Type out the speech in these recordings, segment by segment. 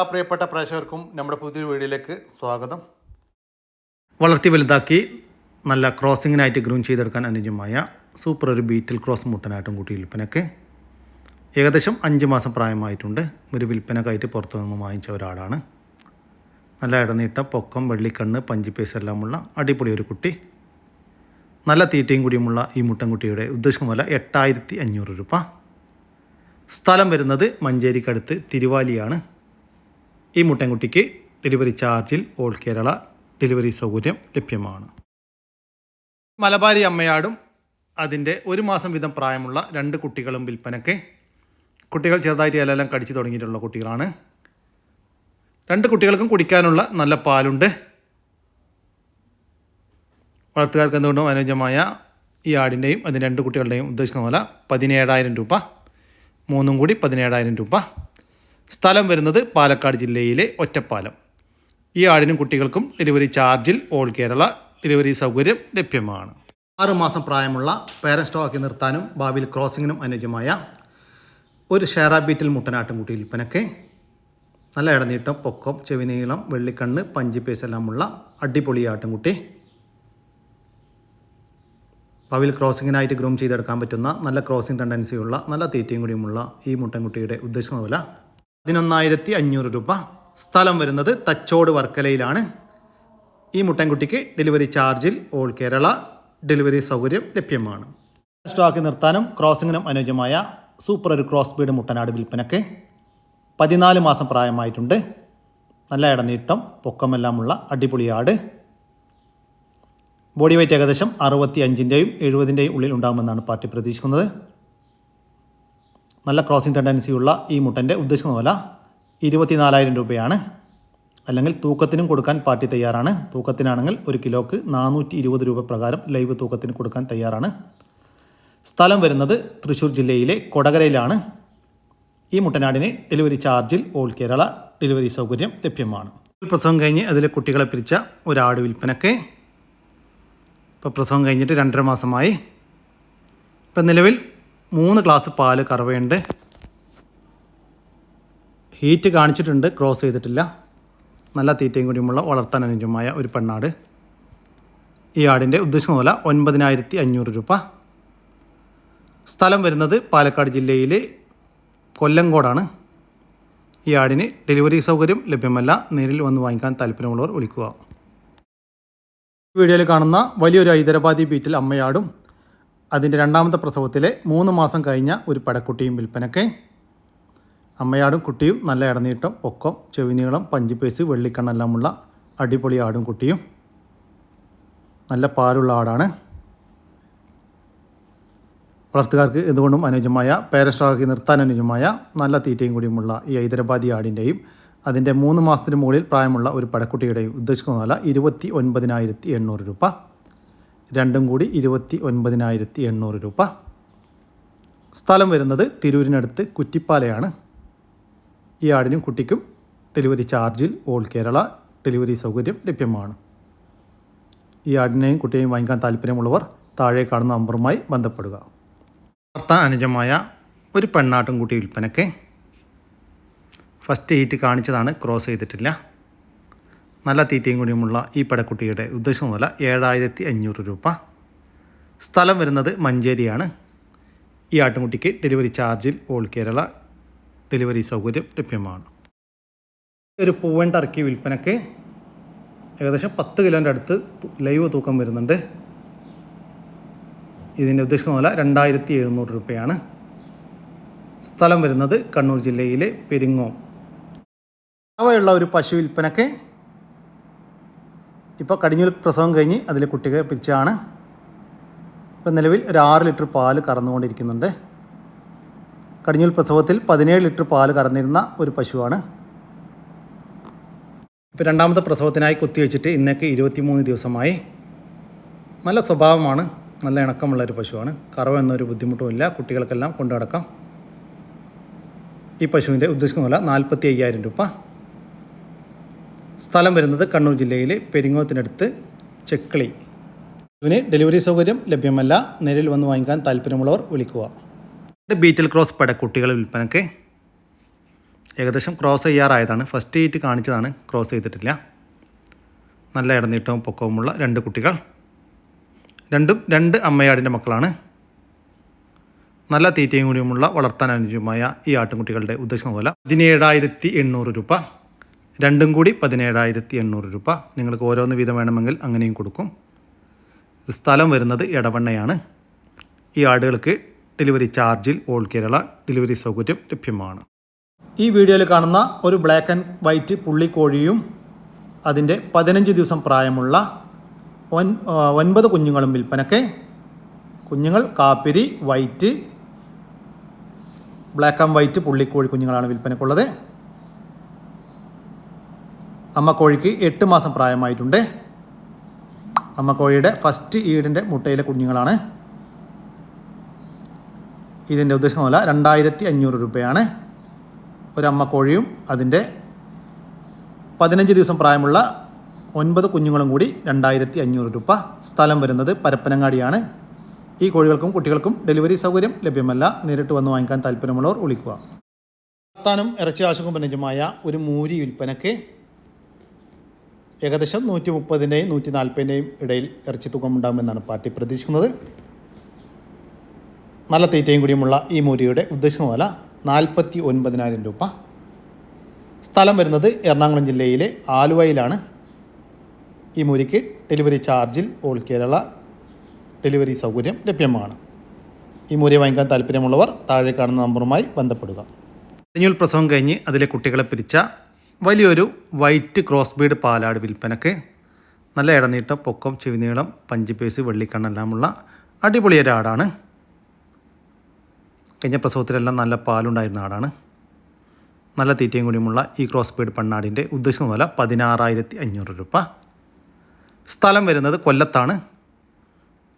ആ പ്രിയപ്പെട്ട പ്രേക്ഷകർക്കും നമ്മുടെ പുതിയ വീഡിയോയിലേക്ക് സ്വാഗതം. വളർത്തി വലുതാക്കി നല്ല ക്രോസിങ്ങിനായിട്ട് ഗ്രൂം ചെയ്തെടുക്കാൻ അനുയോജ്യമായ സൂപ്പർ ഒരു ബീറ്റിൽ ക്രോസ് മുട്ടനായിട്ടും കൂട്ടി വിൽപ്പനക്ക് ഏകദേശം അഞ്ച് മാസം പ്രായമായിട്ടുണ്ട്. ഒരു വിൽപ്പനക്കായിട്ട് പുറത്തു നിന്ന് വാങ്ങിച്ച ഒരാളാണ്. നല്ല ഇടനീട്ട പൊക്കം വെള്ളിക്കണ്ണ് പഞ്ചിപ്പേസ് എല്ലാമുള്ള അടിപൊളി ഒരു കുട്ടി. നല്ല തീറ്റയും കൂടിയുമുള്ള ഈ മുട്ടൻകുട്ടിയുടെ ഉദ്ദേശം വില എട്ടായിരത്തി അഞ്ഞൂറ് രൂപ. സ്ഥലം വരുന്നത് മഞ്ചേരിക്കടുത്ത് തിരുവാലിയാണ്. ഈ മുട്ടൻകുട്ടിക്ക് ഡെലിവറി ചാർജിൽ ഓൾ കേരള ഡെലിവറി സൗകര്യം ലഭ്യമാണ്. മലബാരി അമ്മയാടും അതിന്റെ ഒരു മാസം വീതം പ്രായമുള്ള രണ്ട് കുട്ടികളും വിൽപ്പനയ്ക്ക് കുട്ടികൾ ചെറുതായിട്ട് ഇലയെല്ലാം കടിച്ചു തുടങ്ങിയിട്ടുള്ള കുട്ടികളാണ്. രണ്ട് കുട്ടികൾക്കും കുടിക്കാനുള്ള നല്ല പാലുണ്ട്. വളർത്തുകാർക്ക് എന്തുകൊണ്ടും അനുയോജ്യമായ ഈ ആടിന്റെയും അതിന്റെ രണ്ട് കുട്ടികളുടെയും ഉദ്ദേശിക്കുന്ന പോലെ പതിനേഴായിരം രൂപ. മൂന്നും കൂടി പതിനേഴായിരം രൂപ. സ്ഥലം വരുന്നത് പാലക്കാട് ജില്ലയിലെ ഒറ്റപ്പാലം. ഈ ആടിനും കുട്ടികൾക്കും ഡെലിവറി ചാർജിൽ ഓൾ കേരള ഡെലിവറി സൗകര്യം ലഭ്യമാണ്. ആറുമാസം പ്രായമുള്ള പേരൻ സ്റ്റോക്കി നിർത്താനും ഭാവിയിൽ ക്രോസിങ്ങിനും അനുയോജ്യമായ ഒരു ഷെയറാബീറ്റിൽ മുട്ടനാട്ടും കുട്ടി വിൽപ്പനയ്ക്ക് നല്ല ഇടനീട്ടം പൊക്കം ചെവിനീളം വെള്ളിക്കണ്ണ് പഞ്ചിപ്പേസ് എല്ലാമുള്ള അടിപൊളി ആട്ടുംകുട്ടി. ഭാവിയിൽ ക്രോസിങ്ങിനായിട്ട് ഗ്രൂം ചെയ്തെടുക്കാൻ പറ്റുന്ന നല്ല ക്രോസിംഗ് ടെൻഡൻസിയുള്ള നല്ല തീറ്റയും കൂടിയുമുള്ള ഈ മുട്ടൻകുട്ടിയുടെ ഉദ്ദേശം വില പതിനൊന്നായിരത്തി അഞ്ഞൂറ് രൂപ. സ്ഥലം വരുന്നത് തച്ചോട് വർക്കലയിലാണ്. ഈ മുട്ടൻകുട്ടിക്ക് ഡെലിവറി ചാർജിൽ ഓൾ കേരള ഡെലിവറി സൗകര്യം ലഭ്യമാണ്. സ്റ്റോക്ക് നിർത്താനും ക്രോസിങ്ങിനും അനുയോജ്യമായ സൂപ്പർ ഒരു ക്രോസ് ബീഡ് മുട്ടനാട് വിൽപ്പനയ്ക്ക് പതിനാല് മാസം പ്രായമായിട്ടുണ്ട്. നല്ല ഇടനീട്ടം പൊക്കമെല്ലാമുള്ള അടിപൊളി ആട്. ബോഡി വെയ്റ്റ് ഏകദേശം അറുപത്തി അഞ്ചിന്റെയും എഴുപതിന്റെയും ഉള്ളിൽ ഉണ്ടാകുമെന്നാണ് പാർട്ടി പ്രതീക്ഷിക്കുന്നത്. നല്ല ക്രോസിംഗ് ടെൻഡൻസിയുള്ള ഈ മുട്ടന്റെ ഉദ്ദേശിക്കുന്ന വില ഇരുപത്തിനാലായിരം രൂപയാണ്. അല്ലെങ്കിൽ തൂക്കത്തിനും കൊടുക്കാൻ പാർട്ടി തയ്യാറാണ്. തൂക്കത്തിനാണെങ്കിൽ ഒരു കിലോക്ക് നാനൂറ്റി ഇരുപത് രൂപ പ്രകാരം ലൈവ് തൂക്കത്തിന് കൊടുക്കാൻ തയ്യാറാണ്. സ്ഥലം വരുന്നത് തൃശ്ശൂർ ജില്ലയിലെ കൊടകരയിലാണ്. ഈ മുട്ടനാടിന് ഡെലിവറി ചാർജിൽ ഓൾ കേരള ഡെലിവറി സൗകര്യം ലഭ്യമാണ്. പ്രസവം കഴിഞ്ഞ് അതിലെ കുട്ടികളെ പിരിച്ച ഒരാട് വിൽപ്പനക്ക് ഇപ്പോൾ പ്രസവം കഴിഞ്ഞിട്ട് രണ്ടര മാസമായി. ഇപ്പം നിലവിൽ മൂന്ന് ഗ്ലാസ് പാൽ കറവയുണ്ട് ഹീറ്റ് കാണിച്ചിട്ടുണ്ട് ക്രോസ് ചെയ്തിട്ടില്ല. നല്ല തീറ്റയും കൂടിയുമുള്ള വളർത്താൻ അനുജമായ ഒരു പെണ്ണാട്. ഈ ആടിന്റെ ഉദ്ദേശം വില ഒൻപതിനായിരത്തി അഞ്ഞൂറ് രൂപ. സ്ഥലം വരുന്നത് പാലക്കാട് ജില്ലയിലെ കൊല്ലങ്കോടാണ്. ഈ ആടിന് ഡെലിവറി സൗകര്യം ലഭ്യമല്ല. നേരിൽ വന്ന് വാങ്ങിക്കാൻ താല്പര്യമുള്ളവർ വിളിക്കുക. വീഡിയോയിൽ കാണുന്ന വലിയൊരു ഹൈദരാബാദി ബീറ്റിൽ അമ്മയാടും അതിന്റെ രണ്ടാമത്തെ പ്രസവത്തിലെ മൂന്ന് മാസം കഴിഞ്ഞ ഒരു പടക്കുട്ടിയും വിൽപ്പനയ്ക്ക്. അമ്മയാടും കുട്ടിയും നല്ല ഇടനീട്ടം പൊക്കം ചെവിനീളം പഞ്ചിപ്പേസ് വെള്ളിക്കണ്ണെല്ലാമുള്ള അടിപൊളി ആടും കുട്ടിയും. നല്ല പാലുള്ള ആടാണ്. വളർത്തുകാർക്ക് എന്തുകൊണ്ടും അനുയോജ്യമായ പേരസ്റ്റാക്കി നിർത്താൻ അനുയോജ്യമായ നല്ല തീറ്റയും കൂടിയുമുള്ള ഈ ഹൈദരാബാദി ആടിന്റെയും അതിന്റെ മൂന്ന് മാസത്തിന് മുകളിൽ പ്രായമുള്ള ഒരു പടക്കുട്ടിയുടെയും ഉദ്ദേശിക്കുന്ന വില ഇരുപത്തി ഒൻപതിനായിരത്തി എണ്ണൂറ് രൂപ. രണ്ടും കൂടി ഇരുപത്തി ഒൻപതിനായിരത്തി എണ്ണൂറ് രൂപ. സ്ഥലം വരുന്നത് തിരൂരിനടുത്ത് കുറ്റിപ്പാലയാണ്. ഈ ആടിനും കുട്ടിക്കും ഡെലിവറി ചാർജിൽ ഓൾ കേരള ഡെലിവറി സൗകര്യം ലഭ്യമാണ്. ഈ ആടിനെയും കുട്ടിയെയും വാങ്ങിക്കാൻ താല്പര്യമുള്ളവർ താഴെ കാണുന്ന നമ്പറുമായി ബന്ധപ്പെടുക. വളർത്താൻ അനുജമായ ഒരു പെണ്ണാട്ടും കുട്ടി വിൽപ്പനയ്ക്ക്. ഫസ്റ്റ് ഹീറ്റ് കാണിച്ചതാണ് ക്രോസ് ചെയ്തിട്ടില്ല. നല്ല തീറ്റയും കൂടിയുമുള്ള ഈ പടക്കുട്ടിയുടെ ഉദ്ദേശം വില ഏഴായിരത്തി അഞ്ഞൂറ് രൂപ. സ്ഥലം വരുന്നത് മഞ്ചേരിയാണ്. ഈ ആട്ടുംകുട്ടിക്ക് ഡെലിവറി ചാർജിൽ ഓൾ കേരള ഡെലിവറി സൗകര്യം ലഭ്യമാണ്. ഒരു പൂവൻ ടർക്കി വിൽപ്പനയ്ക്ക് ഏകദേശം പത്ത് കിലോന്റെ അടുത്ത് ലൈവ് തൂക്കം വരുന്നുണ്ട്. ഇതിന്റെ ഉദ്ദേശം വില രണ്ടായിരത്തി എഴുന്നൂറ് രൂപയാണ്. സ്ഥലം വരുന്നത് കണ്ണൂർ ജില്ലയിലെ പെരിങ്ങോം. അവയുള്ള ഒരു പശു വിൽപ്പനയ്ക്ക് ഇപ്പോൾ കടിഞ്ഞൂൽ പ്രസവം കഴിഞ്ഞ് അതിൽ കുട്ടികൾ പിരിച്ചാണ് ഇപ്പം നിലവിൽ ഒരു ആറ് ലിറ്റർ പാൽ കറന്നുകൊണ്ടിരിക്കുന്നുണ്ട്. കടിഞ്ഞൂൽ പ്രസവത്തിൽ പതിനേഴ് ലിറ്റർ പാൽ കറന്നിരുന്ന ഒരു പശുവാണ്. ഇപ്പോൾ രണ്ടാമത്തെ പ്രസവത്തിനായി കുത്തിവെച്ചിട്ട് ഇന്നേക്ക് ഇരുപത്തിമൂന്ന് ദിവസമായി. നല്ല സ്വഭാവമാണ്. നല്ല ഇണക്കമുള്ള ഒരു പശുവാണ്. കറവ് എന്നൊരു ബുദ്ധിമുട്ടുമില്ല കുട്ടികൾക്കെല്ലാം കൊണ്ടു ഈ പശുവിന്റെ ഉദ്ദേശിക്കുന്ന നാൽപ്പത്തി അയ്യായിരം രൂപ. സ്ഥലം വരുന്നത് കണ്ണൂർ ജില്ലയിലെ പെരിങ്ങോത്തിനടുത്ത് ചെക്കളി. ഇതിന് ഡെലിവറി സൗകര്യം ലഭ്യമല്ല. നേരിൽ വന്ന് വാങ്ങിക്കാൻ താല്പര്യമുള്ളവർ വിളിക്കുക. ബീറ്റൽ ക്രോസ് പടക്കുട്ടികൾ വിൽപ്പനയ്ക്ക് ഏകദേശം ക്രോസ് ചെയ്യാറായതാണ്. ഫസ്റ്റ് ഈറ്റ് കാണിച്ചതാണ്. ക്രോസ് ചെയ്തിട്ടില്ല. നല്ല ഇടനീട്ടവും പൊക്കവുമുള്ള രണ്ട് കുട്ടികൾ. രണ്ടും രണ്ട് അമ്മയാടിന്റെ മക്കളാണ്. നല്ല തീറ്റയും കൂടിയുമുള്ള വളർത്താൻ അനുയോജ്യമായ ഈ ആട്ടിൻകുട്ടികളുടെ ഉദ്ദേശം പോലെ പതിനേഴായിരത്തി എണ്ണൂറ് രൂപ. രണ്ടും കൂടി പതിനേഴായിരത്തി എണ്ണൂറ് രൂപ. നിങ്ങൾക്ക് ഓരോന്ന് വീതം വേണമെങ്കിൽ അങ്ങനെയും കൊടുക്കും. സ്ഥലം വരുന്നത് ഇടവണ്ണയാണ് ഈ ആടുകൾക്ക് ഡെലിവറി ചാർജിൽ ഓൾ കേരള ഡെലിവറി സൗകര്യം ലഭ്യമാണ്. ഈ വീഡിയോയിൽ കാണുന്ന ഒരു ബ്ലാക്ക് ആൻഡ് വൈറ്റ് പുള്ളിക്കോഴിയും അതിന്റെ പതിനഞ്ച് ദിവസം പ്രായമുള്ള ഒൻ ഒൻപത് കുഞ്ഞുങ്ങളും വിൽപ്പനയ്ക്ക്. കുഞ്ഞുങ്ങൾ കാപ്പിരി വൈറ്റ് ബ്ലാക്ക് ആൻഡ് വൈറ്റ് പുള്ളിക്കോഴി കുഞ്ഞുങ്ങളാണ് വിൽപ്പനയ്ക്കുള്ളത്. അമ്മ കോഴിക്ക് എട്ട് മാസം പ്രായമായിട്ടുണ്ട്. അമ്മ കോഴിയുടെ ഫസ്റ്റ് ഈടിന്റെ മുട്ടയിലെ കുഞ്ഞുങ്ങളാണ്. ഇതിന്റെ ഉദ്ദേശം പോലെ രണ്ടായിരത്തി അഞ്ഞൂറ് രൂപയാണ്. ഒരമ്മ കോഴിയും അതിന്റെ പതിനഞ്ച് ദിവസം പ്രായമുള്ള ഒൻപത് കുഞ്ഞുങ്ങളും കൂടി രണ്ടായിരത്തി അഞ്ഞൂറ് രൂപ സ്ഥലം വരുന്നത് പരപ്പനങ്ങാടിയാണ്. ഈ കോഴികൾക്കും കുട്ടികൾക്കും ഡെലിവറി സൗകര്യം ലഭ്യമല്ല. നേരിട്ട് വന്ന് വാങ്ങിക്കാൻ താല്പര്യമുള്ളവർ വിളിക്കുക. വർത്താനം ഇറച്ചി ആശുക്കും പനജമായ ഒരു മൂരി വിൽപ്പനയ്ക്ക് ഏകദേശം നൂറ്റി മുപ്പതിന്റെയും നൂറ്റി നാൽപ്പതിന്റെയും ഇടയിൽ ഇറച്ചി തൂക്കം ഉണ്ടാകുമെന്നാണ് പാർട്ടി പ്രതീക്ഷിക്കുന്നത്. നല്ല തീറ്റയും കൂടിയുമുള്ള ഈ മൂരിയുടെ ഉദ്ദേശം വില നാൽപ്പത്തി ഒൻപതിനായിരം രൂപ. സ്ഥലം വരുന്നത് എറണാകുളം ജില്ലയിലെ ആലുവയിലാണ്. ഈ മൂരിക്ക് ഡെലിവറി ചാർജിൽ ഓൾ കേരള ഡെലിവറി സൗകര്യം ലഭ്യമാണ്. ഈ മൂരി വാങ്ങിക്കാൻ താല്പര്യമുള്ളവർ താഴെ കാണുന്ന നമ്പറുമായി ബന്ധപ്പെടുക. കഴിഞ്ഞൂൽ പ്രസവം കഴിഞ്ഞ് അതിലെ കുട്ടികളെ പിരിച്ച വലിയൊരു വൈറ്റ് ക്രോസ് ബീഡ് പാലാട് വിൽപ്പനക്ക് നല്ല ഇടനീട്ടം പൊക്കം ചെവിനീളം പഞ്ചിപ്പേസ് വെള്ളിക്കണ്ണെല്ലാമുള്ള അടിപൊളിയൊരു ആടാണ്. കഴിഞ്ഞ പ്രസവത്തിലെല്ലാം നല്ല പാലുണ്ടായിരുന്ന ആടാണ്. നല്ല തീറ്റയും കൂടിയുമുള്ള ഈ ക്രോസ് ബീഡ് പണ്ണാടിന്റെ ഉദ്ദേശം വില പതിനാറായിരത്തി അഞ്ഞൂറ് രൂപ. സ്ഥലം വരുന്നത് കൊല്ലത്താണ്.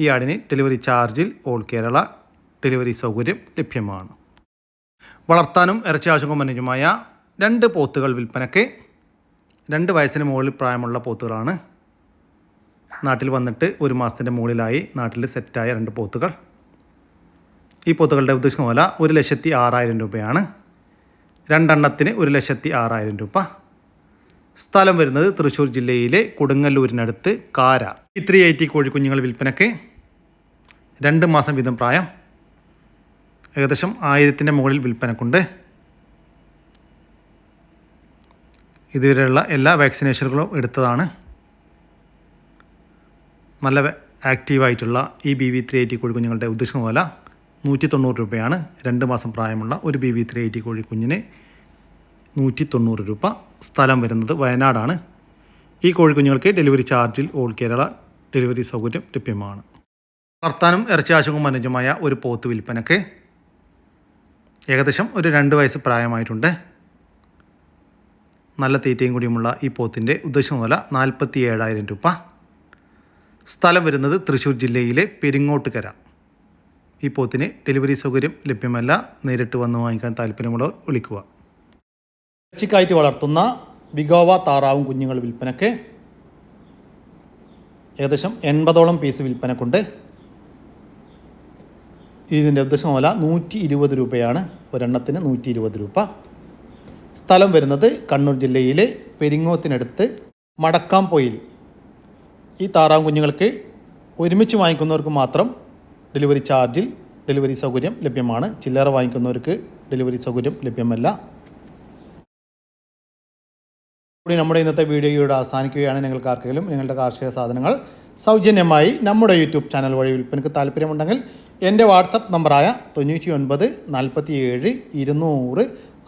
ഈ ആടിന് ഡെലിവറി ചാർജിൽ ഓൾ കേരള ഡെലിവറി സൗകര്യം ലഭ്യമാണ്. വളർത്താനും ഇറച്ചി ആവശ്യങ്ങൾ അനുയോജ്യമായ രണ്ട് പോത്തുകൾ വിൽപ്പനയ്ക്ക്. രണ്ട് വയസ്സിന് മുകളിൽ പ്രായമുള്ള പോത്തുകളാണ്. നാട്ടിൽ വന്നിട്ട് ഒരു മാസത്തിന്റെ മുകളിലായി നാട്ടിൽ സെറ്റായ രണ്ട് പോത്തുകൾ. ഈ പോത്തുകളുടെ ഉദ്ദേശം പോലെ ഒരു ലക്ഷത്തി ആറായിരം രൂപയാണ്. രണ്ടെണ്ണത്തിന് ഒരു ലക്ഷത്തി ആറായിരം രൂപ. സ്ഥലം വരുന്നത് തൃശ്ശൂർ ജില്ലയിലെ കൊടുങ്ങല്ലൂരിനടുത്ത് കാര. ഈ ത്രീ എയ്റ്റി കോഴിക്കുഞ്ഞുങ്ങൾ വിൽപ്പനയ്ക്ക് രണ്ട് മാസം വീതം പ്രായം. ഏകദേശം ആയിരത്തിന്റെ മുകളിൽ വിൽപ്പനക്കുണ്ട്. ഇതുവരെയുള്ള എല്ലാ വാക്സിനേഷനുകളും എടുത്തതാണ്. നല്ല ആക്റ്റീവായിട്ടുള്ള ഈ ബി വി ത്രീ എയ്റ്റി കോഴിക്കുഞ്ഞുങ്ങളുടെ ഉദ്ദേശം വില നൂറ്റി തൊണ്ണൂറ് രൂപയാണ്. രണ്ട് മാസം പ്രായമുള്ള ഒരു ബി വി ത്രീ എയ്റ്റി കോഴിക്കുഞ്ഞിന് നൂറ്റി തൊണ്ണൂറ് രൂപ സ്ഥലം വരുന്നത് വയനാടാണ്. ഈ കോഴിക്കുഞ്ഞുങ്ങൾക്ക് ഡെലിവറി ചാർജിൽ ഓൾ കേരള ഡെലിവറി സൗകര്യം ലഭ്യമാണ്. വർത്താനം ഇറച്ചി ആശുക്കും അനുജമായ ഒരു പോത്ത് വിൽപ്പനക്ക് ഏകദേശം ഒരു രണ്ട് വയസ്സ് പ്രായമായിട്ടുണ്ട്. നല്ല തീറ്റയും കൂടിയുമുള്ള ഈ പോത്തിന്റെ ഉദ്ദേശം വില നാൽപ്പത്തി ഏഴായിരം രൂപ. സ്ഥലം വരുന്നത് തൃശ്ശൂർ ജില്ലയിലെ പെരിങ്ങോട്ടുകര. ഈ പോത്തിന് ഡെലിവറി സൗകര്യം ലഭ്യമല്ല. നേരിട്ട് വന്ന് വാങ്ങിക്കാൻ താല്പര്യമുള്ളവർ വിളിക്കുക. ഇറച്ചിക്കായിട്ട് വളർത്തുന്ന വിഗോവ താറാവും കുഞ്ഞുങ്ങൾ വിൽപ്പനക്ക് ഏകദേശം എൺപതോളം പീസ് വിൽപ്പനക്കുണ്ട്. ഇതിന്റെ ഉദ്ദേശം വില നൂറ്റി ഇരുപത് രൂപയാണ്. ഒരെണ്ണത്തിന് നൂറ്റി ഇരുപത് രൂപ. സ്ഥലം വരുന്നത് കണ്ണൂർ ജില്ലയിലെ പെരിങ്ങോത്തിനടുത്ത് മടക്കാംപൊയിൽ ഈ താറാം കുഞ്ഞുങ്ങൾക്ക് ഒരുമിച്ച് വാങ്ങിക്കുന്നവർക്ക് മാത്രം ഡെലിവറി ചാർജിൽ ഡെലിവറി സൗകര്യം ലഭ്യമാണ്. ചില്ലറ വാങ്ങിക്കുന്നവർക്ക് ഡെലിവറി സൗകര്യം ലഭ്യമല്ല. കൂടി നമ്മുടെ ഇന്നത്തെ വീഡിയോയോട് അവസാനിക്കുകയാണ്. നിങ്ങൾക്ക് ആർക്കെങ്കിലും നിങ്ങളുടെ കാർഷിക സാധനങ്ങൾ സൗജന്യമായി നമ്മുടെ യൂട്യൂബ് ചാനൽ വഴി വിൽപ്പനയ്ക്ക് താല്പര്യമുണ്ടെങ്കിൽ എന്റെ വാട്സപ്പ് നമ്പറായ തൊണ്ണൂറ്റി ഒൻപത് നാൽപ്പത്തി ഏഴ് ഇരുന്നൂറ്